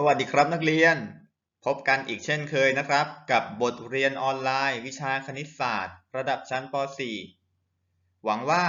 สวัสดีครับนักเรียน พบกันอีกเช่นเคยนะครับ กับบทเรียนออนไลน์ วิชาคณิตศาสตร์ ระดับชั้นป .4 หวังว่า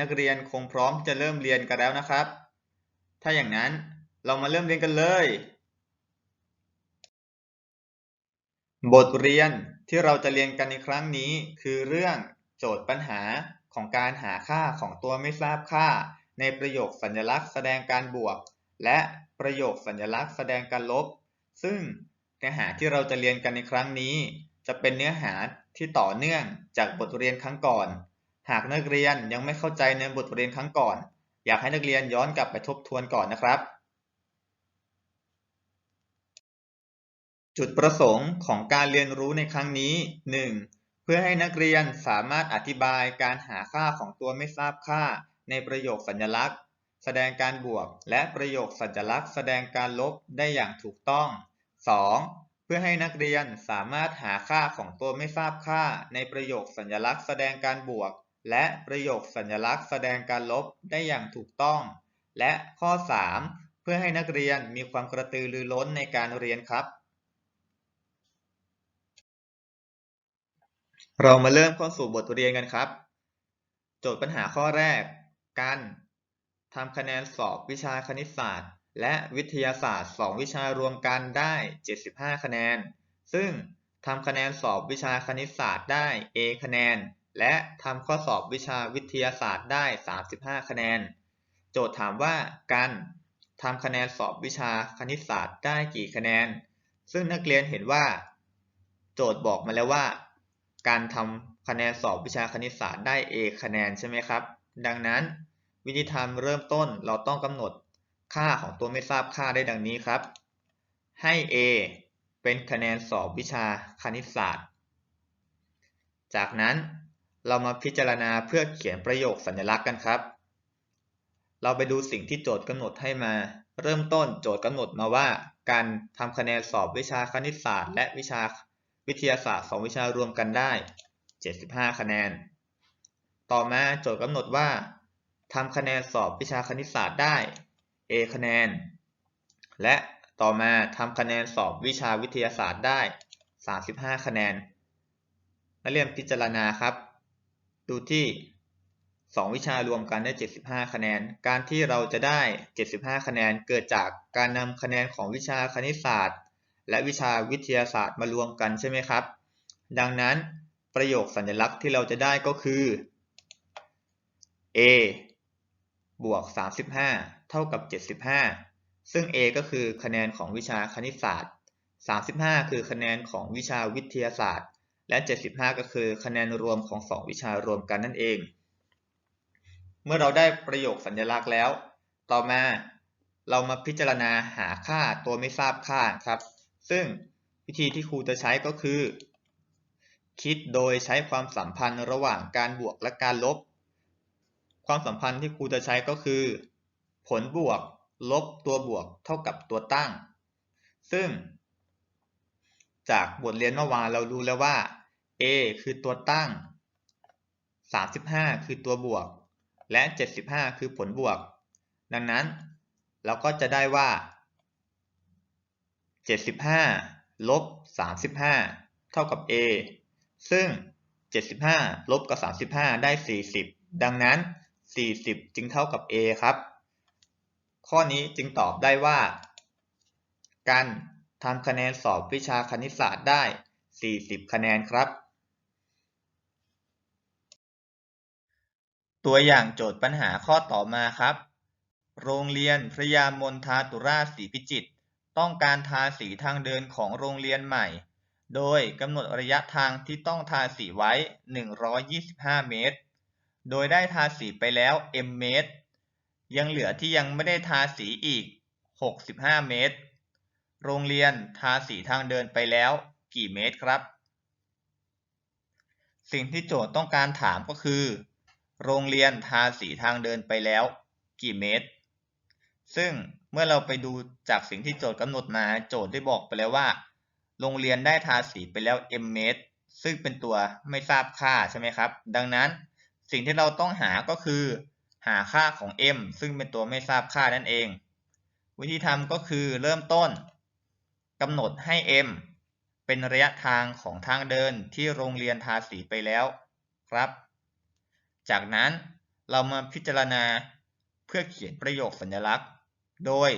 นักเรียนคงพร้อมจะเริ่มเรียนกันแล้วนะครับ ถ้าอย่างนั้นเรามาเริ่มเรียนกันเลย บทเรียนที่เราจะเรียนกันในครั้งนี้ คือเรื่องโจทย์ปัญหาของการหาค่าของตัวไม่ทราบค่า ในประโยคสัญลักษณ์แสดงการบวก และ ประโยคสัญลักษณ์แสดงการลบ ซึ่งเนื้อหาที่เราจะเรียนกันในครั้งนี้ จะเป็นเนื้อหาที่ต่อเนื่องจากบทเรียนครั้งก่อน หากนักเรียนยังไม่เข้าใจในบทเรียนครั้งก่อน อยากให้นักเรียนย้อนกลับไปทบทวนก่อนนะครับ จุดประสงค์ของการเรียนรู้ในครั้งนี้ 1. เพื่อให้นักเรียนสามารถอธิบายการหาค่าของตัวไม่ทราบค่าในประโยคสัญลักษณ์ แสดงการบวก และประโยคสัญลักษณ์แสดงการลบได้อย่างถูกต้อง 2. เพื่อให้นักเรียนสามารถหาค่าของตัวไม่ทราบค่าในประโยคสัญลักษณ์แสดงการบวก และประโยคสัญลักษณ์แสดงการลบได้อย่างถูกต้อง และข้อ 3. เพื่อให้นักเรียนมีความกระตือรือร้นในการเรียนครับ เรามาเริ่มเข้าสู่บทเรียนกันครับ โจทย์ปัญหาข้อแรกการ ทำคะแนนสอบวิชาคณิตศาสตร์ และวิทยาศาสตร์ 2 วิชารวมกันได้ 75 คะแนน ซึ่งทำคะแนนสอบวิชาคณิตศาสตร์ได้ A คะแนน และทำข้อสอบวิชาวิทยาศาสตร์ได้ 35 คะแนน โจทย์ถามว่าการทำคะแนนสอบวิชาคณิตศาสตร์ได้กี่คะแนน ซึ่งนักเรียนเห็นว่า โจทย์บอกมาแล้วว่า การทำคะแนนสอบวิชาคณิตศาสตร์ได้ A คะแนนใช่ไหมครับ ดังนั้น วิธีทำเริ่มต้นเราต้องกำหนดค่าของตัวไม่ทราบค่าได้ดังนี้ครับ ให้ A เป็นคะแนนสอบวิชาคณิตศาสตร์ จากนั้นเรามาพิจารณาเพื่อเขียนประโยคสัญลักษณ์กันครับ เราไปดูสิ่งที่โจทย์กำหนดให้มา เริ่มต้นโจทย์กำหนดมาว่า การทำคะแนนสอบวิชาคณิตศาสตร์ และวิชาวิทยาศาสตร์ 2 วิชารวมกันได้ 75 คะแนน ต่อมาโจทย์กำหนดว่า ทำคะแนนสอบวิชาคณิตศาสตร์ได้ A คะแนน และต่อมาทำคะแนนสอบวิชาวิทยาศาสตร์ได้ 35 คะแนน นักเรียนพิจารณาครับ ดูที่ 2 วิชารวมกันได้ 75 คะแนน การที่เราจะได้ 75 คะแนนเกิดจากการนำคะแนนของวิชาคณิตศาสตร์ และวิชาวิทยาศาสตร์มารวมกันใช่ไหมครับ ดังนั้นประโยคสัญลักษณ์ที่เราจะได้ก็คือ a บวก 35 เท่ากับ 75 ซึ่ง A ก็คือคะแนนของวิชาคณิตศาสตร์ 35 คือคะแนนของวิชาวิทยาศาสตร์ และ 75 ก็คือคะแนนรวมของ 2 วิชารวมกันนั่นเอง เมื่อเราได้ประโยคสัญลักษณ์แล้ว ต่อมาเรามาพิจารณาหาค่าตัวไม่ทราบค่าครับ ซึ่งวิธีที่ครูจะใช้ก็คือ คิดโดยใช้ความสัมพันธ์ระหว่างการบวกและการลบ ความสัมพันธ์ที่ครูจะใช้ก็คือ ผลบวก ลบตัวบวก เท่ากับตัวตั้ง ซึ่ง จากบทเรียนเมื่อวานเรารู้แล้วว่า a คือตัวตั้ง 35 คือตัวบวก และ 75 คือผลบวก ดังนั้น เราก็จะได้ว่า 75 ลบ 35 เท่ากับ a ซึ่ง 75 ลบกับ 35 ได้ 40 ดังนั้น 40 จึงเท่ากับ A ครับ ข้อนี้จึงตอบได้ว่า การทำคะแนนสอบวิชาคณิตศาสตร์ได้ 40 คะแนนครับ ตัวอย่างโจทย์ปัญหาข้อต่อมาครับ โรงเรียนพระยามนทาตุราชศรีพิจิตรต้องการทาสีทางเดินของโรงเรียนใหม่ โดยกำหนดระยะทางที่ต้องทาสีไว้ 125 เมตร โดยได้ทาสีไปแล้ว m เมตร ยังเหลือที่ยังไม่ได้ทาสีอีก 65 เมตร โรงเรียนทาสีทางเดินไปแล้ว กี่เมตรครับ สิ่งที่โจทย์ต้องการถามก็คือ โรงเรียนทาสีทางเดินไปแล้ว กี่เมตร ซึ่งเมื่อเราไปดูจากสิ่งที่โจทย์กำหนดมาโจทย์ได้บอกไปแล้วว่า โรงเรียนได้ทาสีไปแล้ว m เมตร ซึ่งเป็นตัวไม่ทราบค่าใช่ไหมครับ ดังนั้น สิ่งที่เราต้องหาก็คือ หาค่าของ m ซึ่งเป็นตัวไม่ทราบค่านั่นเอง วิธีทำก็คือเริ่มต้นกำหนดให้ m เป็นระยะทางของทางเดินที่โรงเรียนทาสีไปแล้วครับ จากนั้นเรามาพิจารณาเพื่อเขียนประโยคสัญลักษณ์ โดย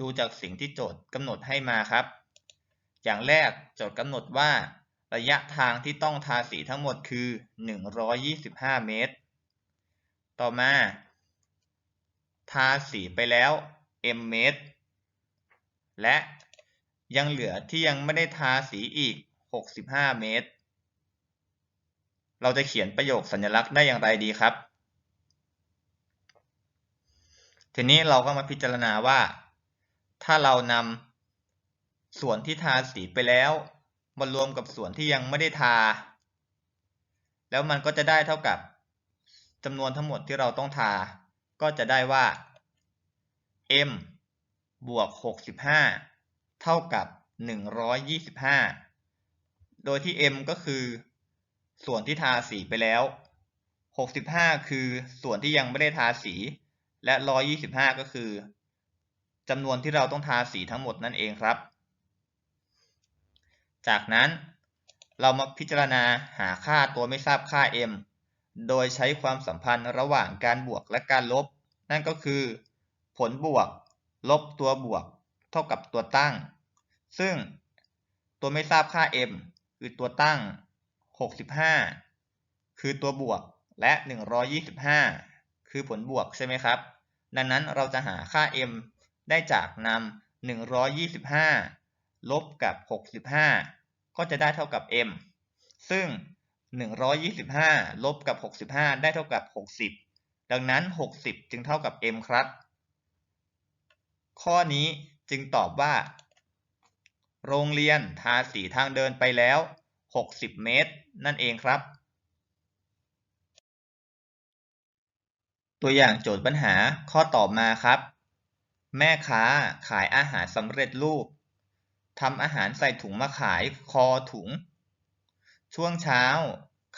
ดูจากสิ่งที่โจทย์กำหนดให้มาครับ อย่างแรกโจทย์กำหนดว่า ระยะทางที่ต้องทาสีทั้งหมดคือ 125 เมตร ต่อมา ทาสีไปแล้ว m เมตร และยังเหลือที่ยังไม่ได้ทาสีอีก 65 เมตร เราจะเขียนประโยคสัญลักษณ์ได้อย่างไรดีครับ ทีนี้เราก็มาพิจารณาว่า ถ้าเรานำส่วนที่ทาสีไปแล้ว มารวมกับส่วนที่ยังไม่ได้ทา แล้วมันก็จะได้เท่ากับจำนวนทั้งหมดที่เราต้องทา ก็จะได้ว่า m บวก 65 เท่ากับ 125 โดยที่ m ก็คือ ส่วนที่ทาสีไปแล้ว 65 คือส่วนที่ยังไม่ได้ทาสี และ 125 ก็คือจำนวนที่เราต้องทาสีทั้งหมดนั่นเองครับ จากนั้นเรามาพิจารณาหาค่าตัวไม่ทราบค่า m โดยใช้ความสัมพันธ์ระหว่างการบวกและการลบ นั่นก็คือ ผลบวก ลบตัวบวก เท่ากับตัวตั้ง ซึ่งตัวไม่ทราบค่า m คือตัวตั้ง 65 คือตัวบวกและ 125 คือผลบวกใช่ไหมครับ ดังนั้นเราจะหาค่า m ได้จากนำ125 ลบกับ 65 ก็จะได้เท่ากับ m ซึ่ง 125 ลบกับ 65 ได้เท่ากับ 60 ดังนั้น 60 จึงเท่ากับ m ครับ ข้อนี้จึงตอบว่า โรงเรียนทาสีทางเดินไปแล้ว 60 เมตร นั่นเองครับ ตัวอย่างโจทย์ปัญหาข้อตอบมาครับ แม่ค้าขายอาหารสำเร็จรูป ทำอาหารใส่ถุงมาขายคอถุง ช่วงเช้า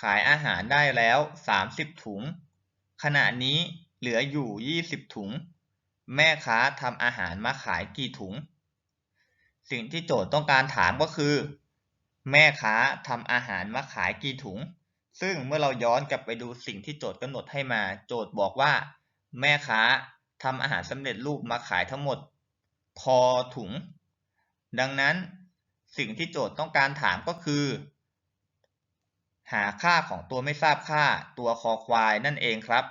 ขายอาหารได้แล้ว 30 ถุง ขณะนี้เหลืออยู่ 20 ถุง แม่ค้าทำอาหารมาขายกี่ถุง สิ่งที่โจทย์ต้องการถามก็คือ แม่ค้าทำอาหารมาขายกี่ถุง ซึ่งเมื่อเราย้อนกลับไปดูสิ่งที่โจทย์กำหนดให้มา โจทย์บอกว่า แม่ค้าทำอาหารสำเร็จรูปมาขายทั้งหมด คอถุง ดังนั้นสิ่งที่โจทย์ต้องการถามก็คือ หาค่าของตัวไม่ทราบค่าตัวคอควายนั่นเองครับ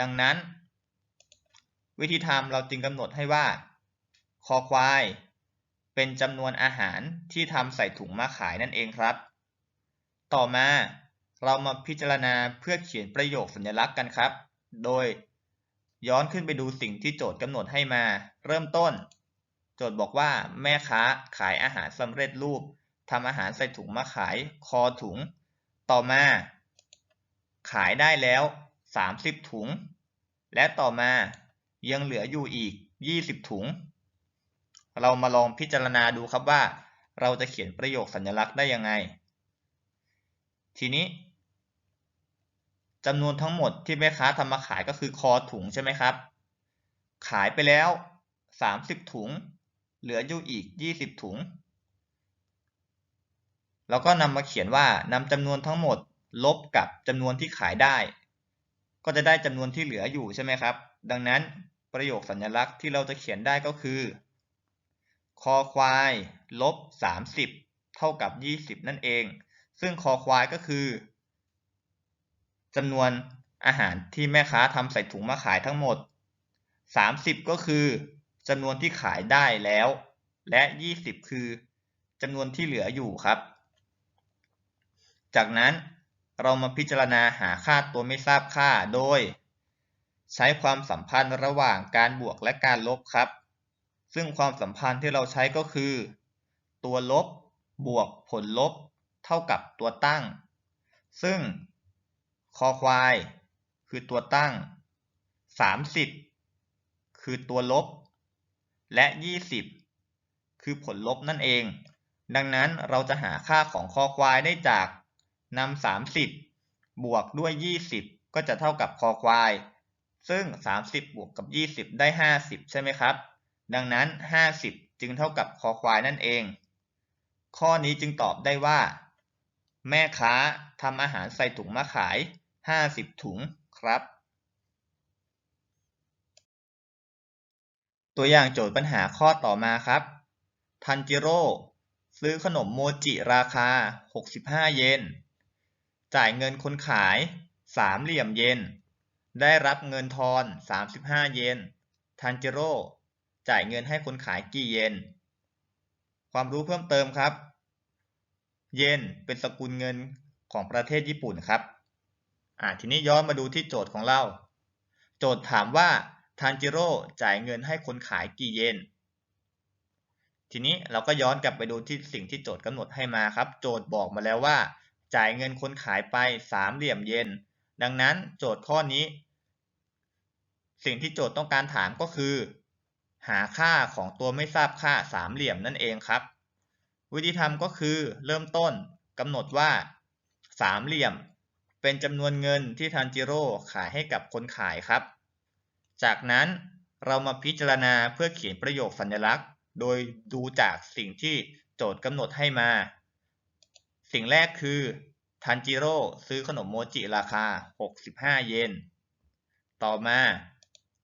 ดังนั้น วิธีทำเราจึงกำหนดให้ว่าคอควายเป็นจำนวนอาหารที่ทำใส่ถุงมาขายนั่นเองครับ ต่อมาเรามาพิจารณาเพื่อเขียนประโยคสัญลักษณ์กันครับ โดยย้อนขึ้นไปดูสิ่งที่โจทย์กำหนดให้มา เริ่มต้น โจทย์บอกว่าแม่ค้าขายอาหารสำเร็จรูปทำอาหารใส่ถุงมาขายคอถุง ต่อมา ขายได้แล้ว 30 ถุง และต่อมายังเหลืออยู่อีก 20 ถุง เรามาลองพิจารณาดูครับว่า เราจะเขียนประโยคสัญลักษณ์ได้ยังไง ทีนี้จำนวนทั้งหมดที่แม่ค้าทำมาขายก็คือคอถุงใช่ไหมครับ ขายไปแล้ว 30 ถุง เหลืออยู่อีก 20 ถุง แล้วก็นำมาเขียนว่านำจำนวนทั้งหมดลบกับจำนวนที่ขายได้ ก็จะได้จำนวนที่เหลืออยู่ใช่ไหมครับ ดังนั้นประโยคสัญลักษณ์ที่เราจะเขียนได้ก็คือ คอควายลบ 30 เท่ากับ 20 นั่นเอง ซึ่งคอควายก็คือจำนวนอาหารที่แม่ค้าทำใส่ถุงมาขายทั้งหมด 30 ก็คือ จำนวนที่ขายได้แล้ว และ 20 คือจำนวนที่เหลืออยู่ครับ จากนั้นเรามาพิจารณาหาค่าตัวไม่ทราบค่าโดย ใช้ความสัมพันธ์ระหว่างการบวกและการลบครับ ซึ่งความสัมพันธ์ที่เราใช้ก็คือ ตัวลบบวกผลลบ เท่ากับตัวตั้ง ซึ่งคอควาย คือตัวตั้ง 30 คือตัวลบ และ 20 คือผลลบนั่นเอง ดังนั้นเราจะหาค่าของคอควายได้จากนำ30 บวกด้วย 20 ก็จะเท่ากับคอควาย ซึ่ง 30 บวกกับ 20 ได้ 50 ใช่ไหมครับ ดังนั้น 50 จึงเท่ากับคอควายนั่นเอง ข้อนี้จึงตอบได้ว่า แม่ค้าทำอาหารใส่ถุงมาขาย 50 ถุงครับ ตัวอย่างโจทย์ปัญหาข้อต่อมาครับ ทันจิโร่ ซื้อขนมโมจิราคา 65 เยน จ่ายเงินคนขาย3เหลี่ยมเยน ได้รับเงินทอน 35 เยน ทันจิโร่ จ่ายเงินให้คนขายกี่เยน ความรู้เพิ่มเติมครับ เยนเป็นสกุลเงินของประเทศญี่ปุ่นครับ อ่า ทีนี้ย้อนมาดูที่โจทย์ของเรา โจทย์ถามว่า ทันจิโร่จ่ายเงินให้คนขายกี่เยน ทีนี้เราก็ย้อนกลับไปดูที่สิ่งที่โจทย์กำหนดให้มาครับ โจทย์บอกมาแล้วว่า จ่ายเงินคนขายไปสามเหลี่ยมเยน ดังนั้นโจทย์ข้อนี้ สิ่งที่โจทย์ต้องการถามก็คือ หาค่าของตัวไม่ทราบค่าสามเหลี่ยมนั่นเองครับ วิธีทำก็คือเริ่มต้นกำหนดว่าสามเหลี่ยม เป็นจำนวนเงินที่ทันจิโร่ขายให้กับคนขายครับ จากนั้นเรามาพิจารณาเพื่อเขียนประโยคสัญลักษณ์ โดยดูจากสิ่งที่โจทย์กำหนดให้มา สิ่งแรกคือทันจิโร่ซื้อขนมโมจิราคา 65 เยน ต่อมา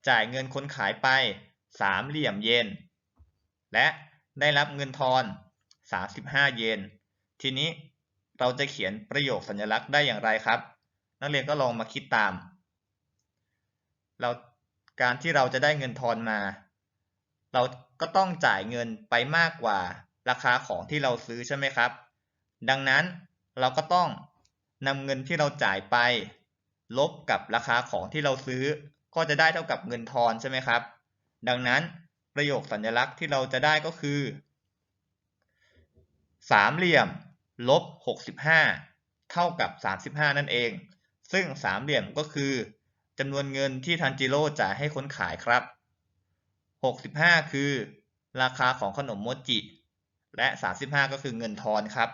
จ่ายเงินคนขายไป3เหลี่ยมเยน และได้รับเงินทอน 35 เยน ทีนี้เราจะเขียนประโยคสัญลักษณ์ได้อย่างไรครับ นักเรียนก็ลองมาคิดตาม เรา การที่เราจะได้เงินทอนมา เราก็ต้องจ่ายเงินไปมากกว่าราคาของที่เราซื้อใช่ไหมครับ ดังนั้นเราก็ต้องนำเงินที่เราจ่ายไป ลบกับราคาของที่เราซื้อ ก็จะได้เท่ากับเงินทอนใช่ไหมครับ ดังนั้นประโยคสัญลักษณ์ที่เราจะได้ก็คือสามเหลี่ยมลบ65 เท่ากับ 35 นั่นเอง ซึ่งสามเหลี่ยมก็คือ จำนวนเงินที่ทันจิโร่จ่ายให้คนขายครับ 65 คือ ราคาของขนมโมจิ และ 35 ก็คือเงินทอนครับ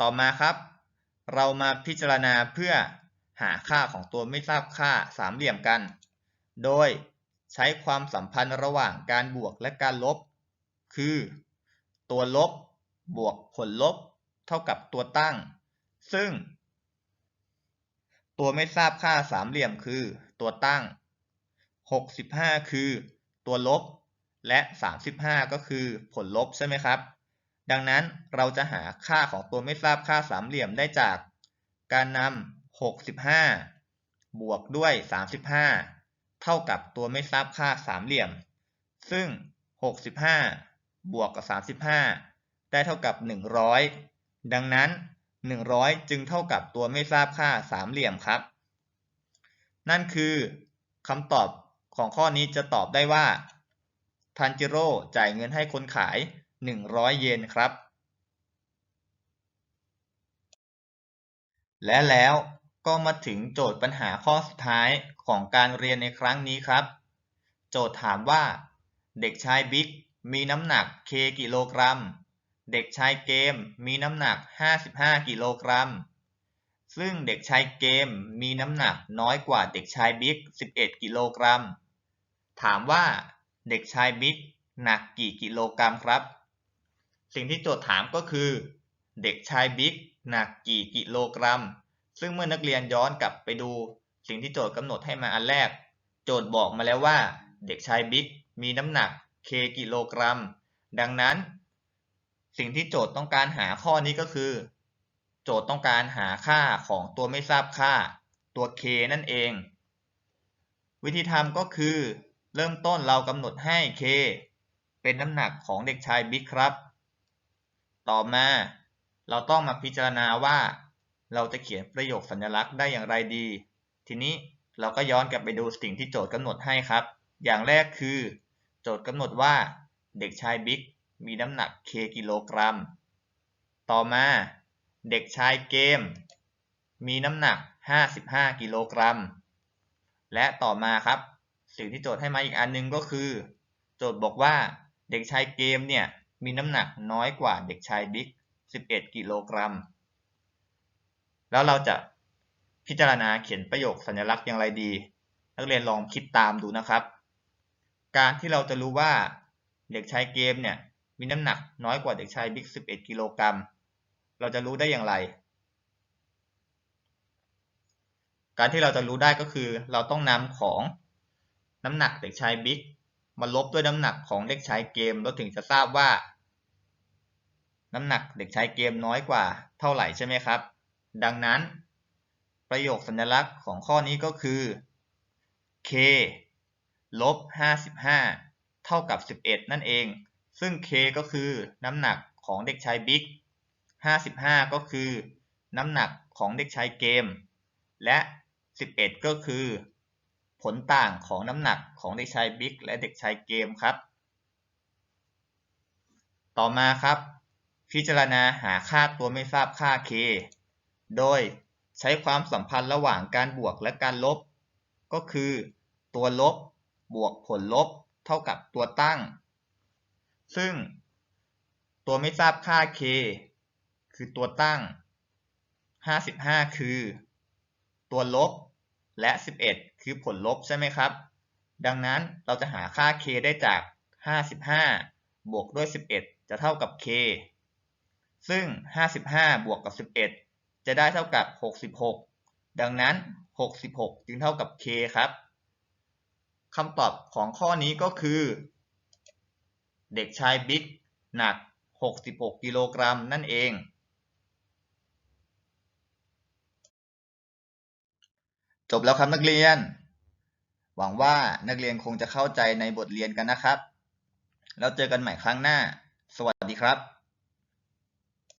ต่อมาครับ เรามาพิจารณาเพื่อหาค่าของตัวไม่ทราบค่าสามเหลี่ยมกัน โดยใช้ความสัมพันธ์ระหว่างการบวกและการลบ คือ ตัวลบบวกผลลบ เท่ากับตัวตั้ง ซึ่ง ตัวไม่ทราบค่าสามเหลี่ยมคือ ตัวตั้ง 65 คือ ตัวลบ และ 35 ก็คือผลลบใช่ไหมครับ ดังนั้นเราจะหาค่าของตัวไม่ทราบค่าสามเหลี่ยมได้จาก การนำ65 บวกด้วย 35 เท่ากับตัวไม่ทราบค่าสามเหลี่ยม ซึ่ง 65 บวกกับ 35 ได้เท่ากับ 100 ดังนั้น 100 จึงเท่ากับตัวไม่ทราบค่าสามเหลี่ยมครับ นั่นคือคำตอบของข้อนี้จะตอบได้ว่าทันจิโร่จ่ายเงินให้คนขาย 100 เยนครับ และแล้วก็มาถึงโจทย์ปัญหาข้อสุดท้ายของการเรียนในครั้งนี้ครับ โจทย์ถามว่า เด็กชายบิ๊กมีน้ำหนัก k กิโลกรัม เด็กชายเกมมีน้ำหนัก 55 กิโลกรัม ซึ่งเด็กชายเกมมีน้ำหนักน้อยกว่าเด็กชายบิ๊ก 11 กิโลกรัม ถามว่าเด็กชายบิ๊กหนักกี่กิโลกรัมครับ สิ่งที่โจทย์ถามก็คือ เด็กชายบิ๊กหนักกี่กิโลกรัม ซึ่งเมื่อนักเรียนย้อนกลับไปดู สิ่งที่โจทย์กำหนดให้มาอันแรก โจทย์บอกมาแล้วว่า เด็กชายบิ๊กมีน้ำหนัก k กิโลกรัม ดังนั้น สิ่งที่โจทย์ต้องการหาข้อนี้ก็คือ โจทย์ต้องการหาค่าของตัวไม่ทราบค่าตัว k นั่นเอง วิธีทำก็คือ เริ่มต้นเรากำหนดให้ k เป็นน้ำหนักของเด็กชายบิ๊กครับ ต่อมาเราต้องมาพิจารณาว่า เราจะเขียนประโยคสัญลักษณ์ได้อย่างไรดี ทีนี้เราก็ย้อนกลับไปดูสิ่งที่โจทย์กำหนดให้ครับ อย่างแรกคือ โจทย์กำหนดว่า เด็กชายบิ๊ก มีน้ำหนัก k กิโลกรัม ต่อมาเด็กชายเกม มีน้ำหนัก 55 กิโลกรัม และต่อมาครับ สิ่งที่โจทย์ให้มาอีกอันนึงก็คือ โจทย์บอกว่าเด็กชายเกมเนี่ยมีน้ำหนักน้อยกว่าเด็กชายบิ๊ก 11 กิโลกรัม แล้วเราจะพิจารณาเขียนประโยคสัญลักษณ์อย่างไรดี นักเรียนลองคิดตามดูนะครับ การที่เราจะรู้ว่าเด็กชายเกมเนี่ย มีน้ำหนักน้อยกว่าเด็กชายบิ๊ก 11 กิโลกรัม เราจะรู้ได้อย่างไร การที่เราจะรู้ได้ก็คือ เราต้องนำของน้ำหนักเด็กชายบิ๊กมาลบด้วยน้ำหนักของเด็กชายเกม เราถึงจะทราบว่า น้ำหนักเด็กชายเกมน้อยกว่าเท่าไหร่ใช่ไหมครับ ดังนั้น ประโยคสัญลักษณ์ของข้อนี้ก็คือ k ลบ 55 เท่ากับ 11 นั่นเอง ซึ่ง k ก็คือน้ำหนักของเด็กชายบิ๊ก55 ก็คือ น้ำหนักของเด็กชายเกม และ 11 ก็คือ ผลต่างของน้ำหนักของเด็กชายบิ๊กและเด็กชายเกมครับ ต่อมาครับ พิจารณาหาค่าตัวไม่ทราบค่า k โดยใช้ความสัมพันธ์ระหว่างการบวกและการลบ ก็คือ ตัวลบบวกผลลบ เท่ากับตัวตั้ง ซึ่งตัวไม่ทราบค่า k คือตัวตั้ง 55 คือ ตัวลบ และ 11 คือผลลบใช่ไหมครับ ดังนั้นเราจะหาค่า k ได้จาก 55 บวกด้วย 11 จะเท่ากับ k ซึ่ง 55 บวกกับ 11 จะได้เท่ากับ 66 ดังนั้น 66 จึงเท่ากับ k ครับคำตอบของข้อนี้ก็คือ เด็กชายบิ๊กหนัก 66 กิโลกรัมนั่นเอง จบแล้วครับนักเรียน หวังว่านักเรียนคงจะเข้าใจในบทเรียนกันนะครับ แล้วเจอกันใหม่ครั้งหน้า สวัสดีครับ